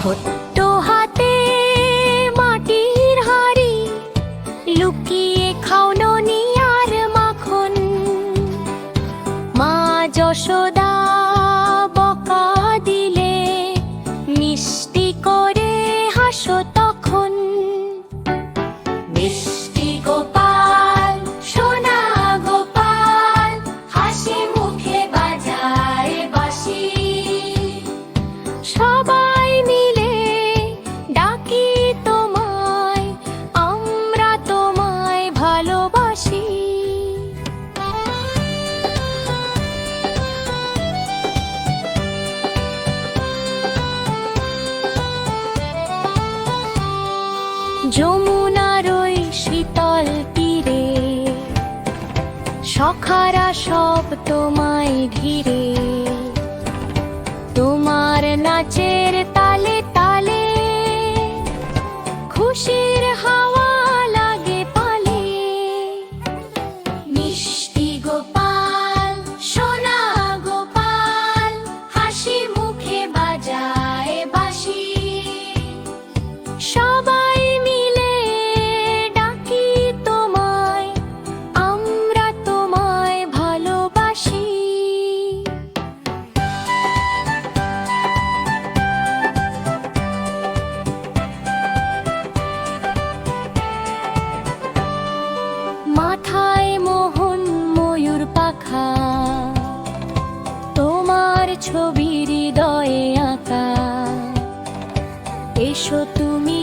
ছোট্ট হাতে মাটির হাড়ি লুকিয়ে খাও ননি আর মাখন। মা যশোদা বকা দিলে মিষ্টি যমুনার ওই শীতল তীরে সখারা সব তোমায় ঘিরে। তোমার নাচের তালে তালে খুশির হাওয়া মাথায় মোহন ময়ূর পাখা। তোমার ছবি হৃদয়ে আঁকা। এসো তুমি